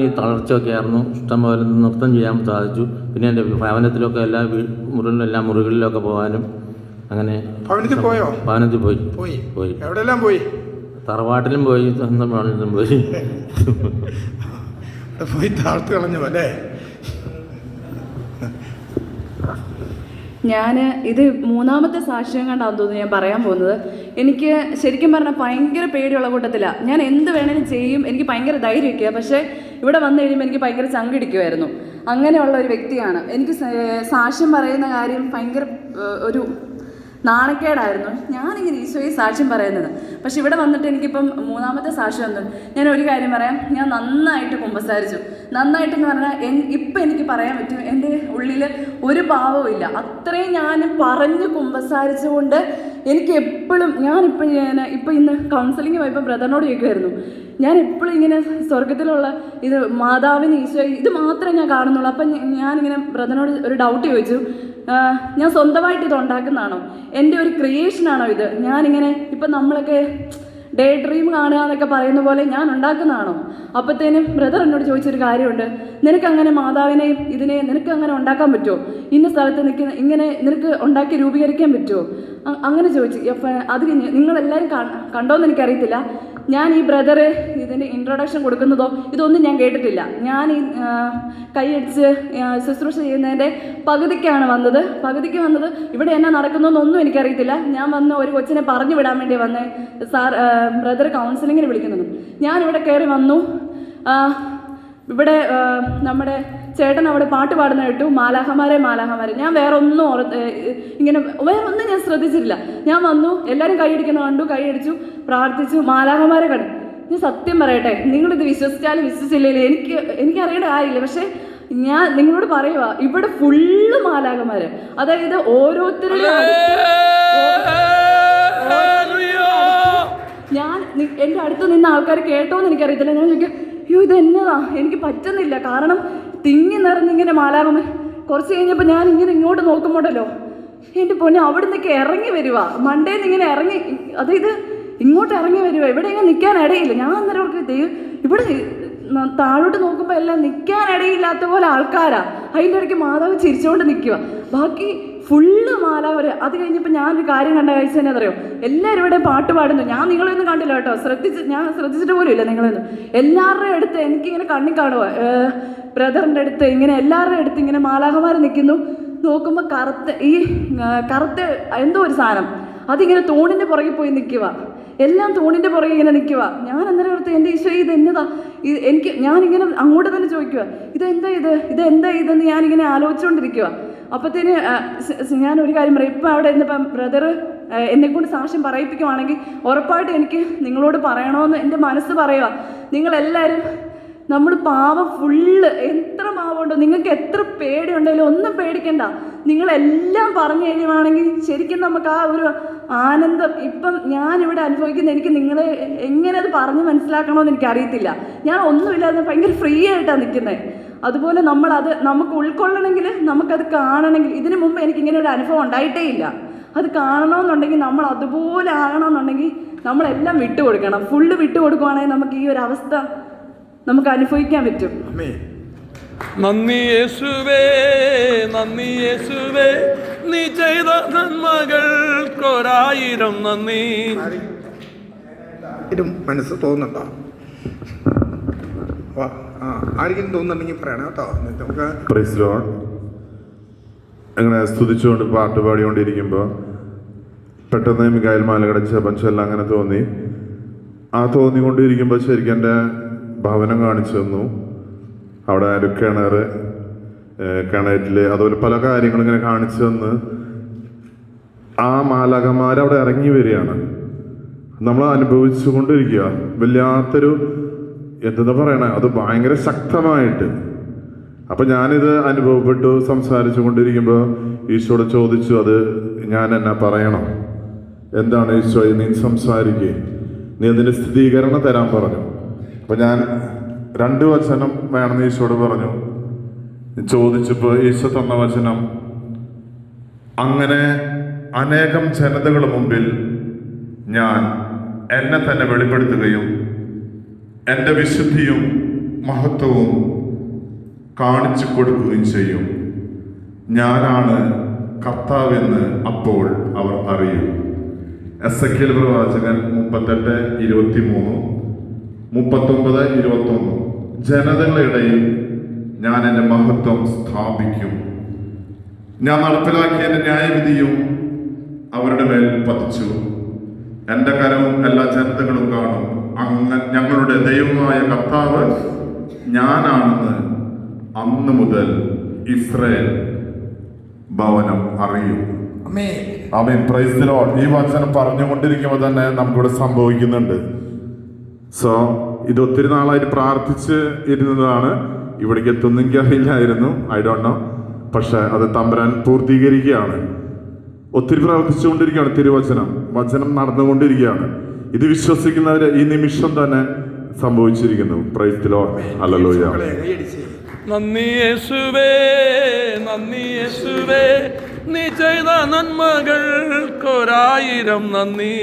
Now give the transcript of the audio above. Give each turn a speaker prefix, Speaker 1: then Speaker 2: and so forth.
Speaker 1: ഈ തളർച്ചയൊക്കെ ആയിരുന്നു. ഇഷ്ടംപോലെ നൃത്തം ചെയ്യാൻ സാധിച്ചു. പിന്നെ എന്റെ ഭവനത്തിലൊക്കെ എല്ലാ മുറികളിലും എല്ലാ മുറികളിലൊക്കെ പോകാനും അങ്ങനെ
Speaker 2: ഭവനത്തിൽ പോയോ?
Speaker 1: ഭവനത്തിൽ പോയി.
Speaker 2: പോയി.
Speaker 1: പോയി.
Speaker 2: എവിടെയെല്ലാം പോയി?
Speaker 1: തറവാട്ടിലും പോയി സ്വന്തം ഭവനത്തിലും പോയി.
Speaker 2: പോയി താഴ്ത്തു കളഞ്ഞു അല്ലേ?
Speaker 3: ഞാൻ ഇത് മൂന്നാമത്തെ സാക്ഷ്യം കണ്ടാന്ന് തോന്നുന്നു ഞാൻ പറയാൻ പോകുന്നത്. എനിക്ക് ശരിക്കും പറഞ്ഞാൽ ഭയങ്കര പേടിയുള്ള കൂട്ടത്തിലാണ് ഞാൻ എന്ത് വേണേലും ചെയ്യും എനിക്ക് ഭയങ്കര ധൈര്യമൊക്കെയാണ് പക്ഷേ ഇവിടെ വന്നു കഴിയുമ്പോൾ എനിക്ക് ഭയങ്കര ചങ്കിടിക്കുമായിരുന്നു അങ്ങനെയുള്ള ഒരു വ്യക്തിയാണ്. എനിക്ക് സാക്ഷ്യം പറയുന്ന കാര്യം ഭയങ്കര ഒരു നാണക്കേടായിരുന്നു. ഞാനിങ്ങനെ ഈശോയെ സാക്ഷ്യം പറയുന്നത്. പക്ഷെ ഇവിടെ വന്നിട്ട് എനിക്കിപ്പം മൂന്നാമത്തെ സാക്ഷ്യം വന്നു. ഞാൻ ഒരു കാര്യം പറയാം. ഞാൻ നന്നായിട്ട് കുമ്പസാരിച്ചു. നന്നായിട്ടെന്ന് പറഞ്ഞാൽ എൻ ഇപ്പം എനിക്ക് പറയാൻ പറ്റും എന്റെ ഉള്ളിൽ ഒരു പാവവും ഇല്ല. അത്രയും ഞാൻ പറഞ്ഞ് കുമ്പസാരിച്ചുകൊണ്ട് എനിക്ക് എപ്പോഴും ഞാനിപ്പോൾ ഞാൻ ഇപ്പം ഇന്ന് കൗൺസിലിംഗ് പോയപ്പോൾ ബ്രദറിനോട് ചോദിക്കുമായിരുന്നു ഞാൻ എപ്പോഴും ഇങ്ങനെ സ്വർഗത്തിലുള്ള ഇത് മാതാവിന് ഈശോ ഇത് മാത്രമേ ഞാൻ കാണുന്നുള്ളൂ. അപ്പം ഞാനിങ്ങനെ ബ്രദറിനോട് ഒരു ഡൗട്ട് ചോദിച്ചു. ഞാൻ സ്വന്തമായിട്ട് ഇത് ഉണ്ടാക്കുന്നതാണോ? എന്റെ ഒരു ക്രിയേഷനാണോ ഇത്? ഞാനിങ്ങനെ ഇപ്പം നമ്മളൊക്കെ ഡേ ഡ്രീം കാണുക എന്നൊക്കെ പറയുന്ന പോലെ ഞാൻ ഉണ്ടാക്കുന്നതാണോ? അപ്പത്തേനും ബ്രദർ എന്നോട് ചോദിച്ചൊരു കാര്യമുണ്ട്. നിനക്ക് അങ്ങനെ മാതാവിനെയും ഇതിനെ നിനക്ക് അങ്ങനെ ഉണ്ടാക്കാൻ പറ്റുമോ ഇന്ന സ്ഥലത്ത് നിൽക്കുന്ന ഇങ്ങനെ നിനക്ക് ഉണ്ടാക്കി രൂപീകരിക്കാൻ പറ്റുമോ അങ്ങനെ ചോദിച്ചു. അപ്പം അത് നിങ്ങളെല്ലാവരും കണ്ടോ എന്ന് എനിക്കറിയത്തില്ല. ഞാൻ ഈ ബ്രദറ് ഇതിന്റെ ഇൻട്രൊഡക്ഷൻ കൊടുക്കുന്നതോ ഇതൊന്നും ഞാൻ കേട്ടിട്ടില്ല. ഞാൻ ഈ കൈയടിച്ച് ശുശ്രൂഷ ചെയ്യുന്നതിന്റെ പകുതിക്കാണ് വന്നത്. പകുതിക്ക് വന്നത് ഇവിടെ എന്നാ നടക്കുന്നതെന്നൊന്നും എനിക്കറിയത്തില്ല. ഞാൻ വന്ന് ഒരു കൊച്ചിനെ പറഞ്ഞു വിടാൻ വേണ്ടി വന്നേ സാർ ബ്രദർ കൗൺസിലിങ്ങിന് വിളിക്കുന്നുണ്ട് ഞാനിവിടെ കയറി വന്നു. ഇവിടെ നമ്മുടെ ചേട്ടൻ അവിടെ പാട്ട് പാടുന്ന കേട്ടു. മാലാഹമാരെ മാലാഹമാരെ. ഞാൻ വേറെ ഒന്നും ഇങ്ങനെ വേറെ ഒന്നും ഞാൻ ശ്രദ്ധിച്ചിട്ടില്ല. ഞാൻ വന്നു. എല്ലാവരും കൈയടിക്കുന്ന കണ്ടു. കൈയടിച്ചു പ്രാർത്ഥിച്ചു മാലാഹമാരെ കണ്ടു. ഞാൻ സത്യം പറയട്ടെ നിങ്ങളിത് വിശ്വസിച്ചാലും വിശ്വസിച്ചില്ലെങ്കിൽ എനിക്ക് എനിക്കറിയേണ്ട കാര്യമില്ല. പക്ഷേ ഞാൻ നിങ്ങളോട് പറയുക ഇവിടെ ഫുള്ള് മാലാകന്മാര് അതായത് ഓരോരുത്തരുടെ ഞാൻ എന്റെ അടുത്ത് നിന്ന ആൾക്കാർ കേട്ടോന്ന് എനിക്കറിയത്തില്ല. ഞാൻ ചോദിക്കും അയ്യോ ഇത് എന്നതാ? എനിക്ക് പറ്റുന്നില്ല. കാരണം തിങ്ങി നിറഞ്ഞിങ്ങനെ മാലാകമ കുറച്ച് കഴിഞ്ഞപ്പോൾ ഞാൻ ഇങ്ങനെ ഇങ്ങോട്ട് നോക്കുമ്പോണ്ടല്ലോ എന്റെ പൊന്നെ അവിടെ നിന്നൊക്കെ ഇറങ്ങി വരുവാ. മണ്ടേന്ന് ഇങ്ങനെ ഇറങ്ങി അതായത് ഇങ്ങോട്ട് ഇറങ്ങി വരുക ഇങ്ങനെ നിൽക്കാൻ ഇടയില്ല. ഞാൻ അന്നേരം ഓർക്കും, ദൈവം ഇവിടെ താഴോട്ട് നോക്കുമ്പോൾ എല്ലാം നിൽക്കാൻ ഇടയില്ലാത്ത പോലെ ആൾക്കാരാ. അതിന്റെ ഇടയ്ക്ക് മാതാവ് ചിരിച്ചുകൊണ്ട് നിൽക്കുക ബാക്കി ഫുള്ള് മാലാവര്. അത് കഴിഞ്ഞപ്പോൾ ഞാനൊരു കാര്യം കണ്ട കാഴ്ച തന്നെ അറിയോ? എല്ലാവരും ഇവിടെ പാട്ട് പാടുന്നു. ഞാൻ നിങ്ങളൊന്നും കണ്ടില്ല കേട്ടോ. ശ്രദ്ധിച്ച് ഞാൻ ശ്രദ്ധിച്ചിട്ട് പോലും ഇല്ല നിങ്ങളൊന്നും എല്ലാവരുടെയും അടുത്ത് എനിക്കിങ്ങനെ കണ്ണി കാണുക ബ്രദറിന്റെ അടുത്ത് ഇങ്ങനെ എല്ലാവരുടെയും അടുത്ത് ഇങ്ങനെ മാലാഹമാർ നിൽക്കുന്നു നോക്കുമ്പോൾ കറുത്ത ഈ കറുത്ത എന്തോ ഒരു സാധനം. അതിങ്ങനെ തോണിന്റെ പുറകിൽ പോയി നിൽക്കുക എല്ലാം തൂണിന്റെ പുറകെ ഇങ്ങനെ നിൽക്കുക ഞാൻ അന്നേരം ഓർത്ത് എന്റെ ഈശോ ഇത് എന്നതാ എനിക്ക് ഞാനിങ്ങനെ അങ്ങോട്ട് തന്നെ ചോദിക്കുക ഇതെന്താ ഇത്? ഇതെന്താ ഇതെന്ന് ഞാനിങ്ങനെ ആലോചിച്ചുകൊണ്ടിരിക്കുക സ- ഞാൻ ഒരു കാര്യം പറയും. ഇപ്പം അവിടെ ഇന്നിപ്പം ബ്രദർ എന്നെക്കൊണ്ട് സാക്ഷ്യം പറയിപ്പിക്കുവാണെങ്കിൽ ഉറപ്പായിട്ട് എനിക്ക് നിങ്ങളോട് പറയണമെന്ന് എന്റെ മനസ്സ് പറയുക നിങ്ങളെല്ലാവരും നമ്മൾ പാവം ഫുള്ള് എത്ര പാവമുണ്ടോ നിങ്ങൾക്ക് എത്ര പേടിയുണ്ടെങ്കിലും ഒന്നും പേടിക്കണ്ട. നിങ്ങളെല്ലാം പറഞ്ഞു കഴിയുവാണെങ്കിൽ ശരിക്കും നമുക്ക് ആ ഒരു ആനന്ദം ഇപ്പം ഞാനിവിടെ അനുഭവിക്കുന്ന എനിക്ക് നിങ്ങളെ എങ്ങനെ അത് പറഞ്ഞ് മനസ്സിലാക്കണമെന്ന് എനിക്ക് എനിക്കറിയത്തില്ല. ഞാൻ ഒന്നുമില്ലാതെ ഭയങ്കര ഫ്രീ ആയിട്ടാണ് നിൽക്കുന്നത് അതുപോലെ നമ്മളത് നമുക്ക് ഉൾക്കൊള്ളണമെങ്കിൽ നമുക്കത് കാണണമെങ്കിൽ ഇതിനു മുമ്പ് എനിക്ക് ഇങ്ങനെ ഒരു അനുഭവം ഉണ്ടായിട്ടേ ഇല്ല. അത് കാണണമെന്നുണ്ടെങ്കിൽ നമ്മൾ അതുപോലെ ആകണമെന്നുണ്ടെങ്കിൽ നമ്മളെല്ലാം വിട്ടുകൊടുക്കണം. ഫുള്ള് വിട്ടുകൊടുക്കുവാണെങ്കിൽ നമുക്ക് ഈ ഒരു അവസ്ഥ നമുക്ക് അനുഭവിക്കാൻ പറ്റും.
Speaker 4: നന്ദി യേശുവേ നന്ദി യേശുവേ. നീ ചെയ്ത നന്മകൾക്കൊരായിരം നന്ദി.
Speaker 2: മനസ്സ് തോന്നുന്നുണ്ടോ? ആ ആരെങ്കിലും തോന്നുന്നുണ്ടെങ്കിൽ പറയണം കേട്ടോ. നമുക്ക്
Speaker 5: അങ്ങനെ സ്തുതിച്ചുകൊണ്ട് പാട്ട് പാടിക്കൊണ്ടിരിക്കുമ്പോൾ പെട്ടെന്ന് മികായൽ മാലകട ജപം പഞ്ചെല്ലാം അങ്ങനെ തോന്നി. ആ തോന്നിക്കൊണ്ടിരിക്കുമ്പോൾ ശരിക്കും എന്റെ ഭവനം കാണിച്ചു തന്നു. അവിടെ ഒരു കിണർ കിണറ്റിൽ അതുപോലെ പല കാര്യങ്ങളും ഇങ്ങനെ കാണിച്ചു തന്ന് ആ മാലകന്മാർ അവിടെ ഇറങ്ങി വരികയാണ്. നമ്മൾ അനുഭവിച്ചു കൊണ്ടിരിക്കുക. വല്ലാത്തൊരു എന്താ പറയണേ അത് ഭയങ്കര ശക്തമായിട്ട്. അപ്പൊ ഞാനിത് അനുഭവപ്പെട്ടു സംസാരിച്ചു കൊണ്ടിരിക്കുമ്പോൾ ഈശോട് ചോദിച്ചു അത് ഞാൻ എന്നാ പറയണം? എന്താണ് ഈശോ നീ സംസാരിക്കേ? നീ അതിന് സ്ഥിരീകരണം തരാൻ പറഞ്ഞു. അപ്പൊ ഞാൻ രണ്ട് വചനം വേണമെന്ന് ഈശോട് പറഞ്ഞു. ചോദിച്ചപ്പോൾ ഈശോ തന്ന വചനം അങ്ങനെ അനേകം ജനതകളുടെ മുമ്പിൽ ഞാൻ എന്നെ തന്നെ വെളിപ്പെടുത്തുകയും എന്റെ വിശുദ്ധിയും മഹത്വവും കാണിച്ചു കൊടുക്കുകയും ചെയ്യും. ഞാനാണ് കർത്താവെന്ന് അപ്പോൾ അവർ അറിയും. എസ് എ കെൽ പ്രവാചകൻ മുപ്പത്തെട്ട് ഇരുപത്തി മൂന്ന് മുപ്പത്തൊമ്പത് ഇരുപത്തൊന്ന്. ജനതകളുടെ ഇടയിൽ ഞാൻ എന്റെ മഹത്വം സ്ഥാപിക്കും. ഞാൻ നടപ്പിലാക്കിയ എന്റെ ന്യായവിധിയും അവരുടെ മേൽ പതിച്ചു. എന്റെ കരവും എല്ലാ ജനതകളും കാണും. അങ്ങ് ഞങ്ങളുടെ ദൈവമായ കർത്താവ് ഞാനാണെന്ന് അന്ന് മുതൽ ഇസ്രയേൽ ഭവനം അറിയും. ഈ വചനം പറഞ്ഞുകൊണ്ടിരിക്കുമ്പോൾ തന്നെ നമുക്കിവിടെ സംഭവിക്കുന്നുണ്ട്. സോ ഇത് ഒത്തിരി നാളായിട്ട് പ്രാർത്ഥിച്ച് ഇരുന്നതാണ്. ഇവിടേക്ക് എത്തുന്നെങ്കിൽ അറിയില്ലായിരുന്നു. ഐ ഡോണ്ട് നോ പക്ഷെ അത് തമ്പരാൻ പൂർത്തീകരിക്കുകയാണ്. ഒത്തിരി പ്രവർത്തിച്ചുകൊണ്ടിരിക്കുകയാണ് തിരുവചനം. വചനം നടന്നുകൊണ്ടിരിക്കുകയാണ്. ഇത് വിശ്വസിക്കുന്നവര് ഈ നിമിഷം തന്നെ സംഭവിച്ചിരിക്കുന്നു. ഹല്ലേലൂയ
Speaker 2: മക്കളെ
Speaker 4: നന്ദി യേശുവേ നന്ദി യേശുവേ. നീ ചെയ്ത നന്മകൾക്കൊരായിരം നന്ദി.